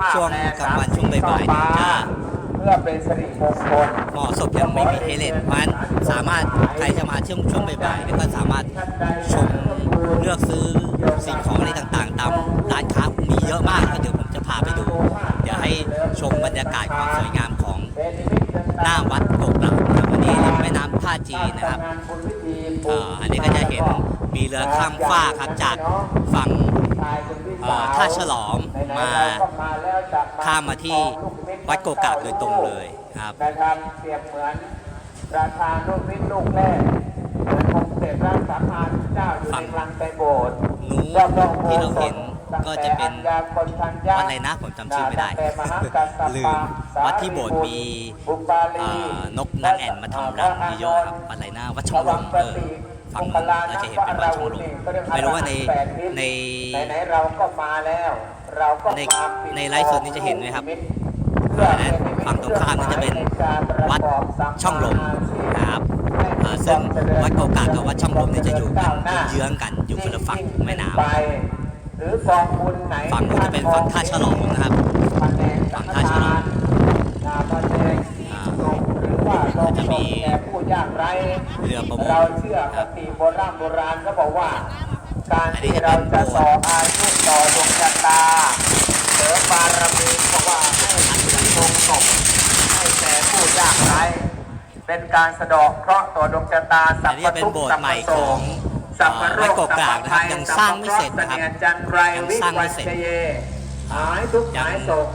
บ่ายๆเนี่ยจะเพื่อเป็นสิริมงคลหมอศพยังไม่มีให้เลนเพราะฉะนั้นสามารถใครจะมาช่วงช่วงบ่ายๆเนี่ยก็สามารถชมเลือกซื้อสิ่งของอะไรต่างๆ ตามร้านค้ามีเยอะมากเดี๋ยวผมจะพาไปดู เดี๋ยวให้ชมบรรยากาศความสวยงามของหน้าวัดโกกหลักนะครับวันนี้ริมแม่น้ำท่าจีนนะครับอ่ออันนี้ก็จะเห็นมีเรือข้ามฟากครับจากฝั่ง เอ่อท่าฉลอมมาข้ามมาที่วัดโกกากโดยตรงเลยครับนะครับเปรียบเหมือนประธานลูกนิดลูกแรกเหมือนองค์เสด็จพระสัมมาสัมพุทธเจ้าอยู่ฝั่ในงกลางใจโบสถ์นู้นที่เราเห็นก็จะเป็นวัดอะไรนะผมจำชื่อไม่ได้ลืมวัดที่โบสถ์มีเอ่อนกนางแอ่นมาทำรังเยอะๆครับวัดอะไรนะวัดช่องลมเออ ฝั่งนู้นเราจะเห็นเป็นวัดช่องลมไม่รู้ว่าในในไหนๆเราก็มาแล้วเราก็ในมาปิดในไลฟ์สดนี้จะเห็นไหมครับเพื่อนะฝั่งตรงข้ามนี่จะเป็นวัดช่องลมนะครับเอ่อซึ่งวัดโกกากกับวัดช่องลมเนี่ยจะอยู่กันเยื้องๆกันอยู่คนละฝั่งแม่น้ำไปหรือกองบุญไหนฝั่งนู้นจะเป็นฝั่งท่าฉลองนะครับ ฝั่งท่าฉลอง นาพระแดงห รืองจะมีแก่ผู้ยากไร้เรือประมงเราเชื่อคติโบราณโบราณเขาบอกว่า การที่เราจะต่ออายุต่อดวงชะตาเสริมบารมีเพราะว่าให้ลงศพให้แก่ผู้ยากไร้เป็นการสะดอกเคราะห์ต่อดวงชะตาสัพพทุกข์สัพพโศกสัพพโรคกกากนะครับยังสร้างไม่เสร็จนะครับสัพพจันทรายยังวิสร้างไม่วัชเสร็จเยหายทุกข์หายโศก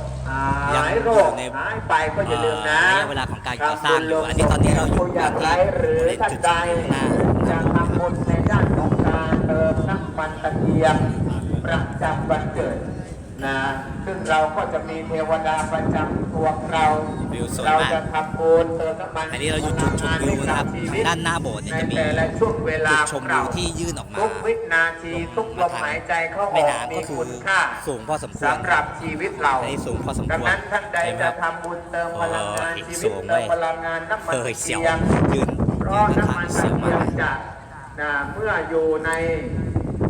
ยโรคยังอยู่ในหายไปก็อย่าลืมนะเอ่อระยะเวลาของการก่อสร้างอยู่อันนี้ตอนนี้เราอยู่กันที่หรือท่านใดหน้าจะทำบุญในด้านของการเติมน้ำมันตะเกียงประจำวันเกิด นะซึ่งเราก็จะมีเทวดาประจำตัวเราวิวสวยเรามากจะทำบุญเติมน้ำมันอันนี้เราอยู่จุดชมวิวนะครับด้านหน้าโบสถ์เนี่ยจะมี ในแต่ละช่วงเวลาจุดชมวิวที่ยื่นออกมาทุกวินาทีทุกลมหายใจเข้าอแม่อกน้ำมีก็คือคุณค่าสูงพอสมควรสำหรับชีวิตเราอันนี้สูงพอสมควรดังนั้นท่านใดเห็นไหมคจะรับทำบุญเติมพลังงานเออชีสูวิตงเติมเว้ย พลังงานน้ำมันเฮ้ยเสียวตะกีงยืนเพยืราะนบนน้ำทามังนเสีตะยวเกีมายงก จะนะเมื่ออยู่ใน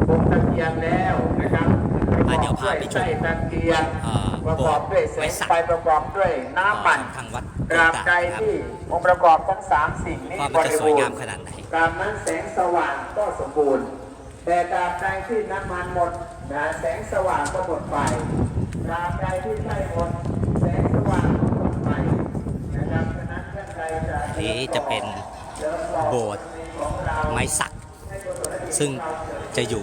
วงตะเกียงแล้วนะครับอะเดี๋ยวพาไปชมไส้ตะเกียงเอ่อประกอบด้วยแสไว้งสักไฟประกอบด้วยน้ำมันทางวัดตราบใดนะครับที่องค์ประกอบทั้งสามสิ่งนี้ว่าบมันจะริสวยบูรงามณ์ขนาดไหนตามนั้นแสงสว่างก็สมบูรณ์ แต่ตราบใดที่น้ำมันหมดนะแสงสว่างก็หมดไปตราบใดที่ไฟหมดแสงสว่างก็หมดไปนะครับฉะนั้นท่านใดจะนี้จะเป็นโบสถ์ไม้สัก ซึ่งจะอยู่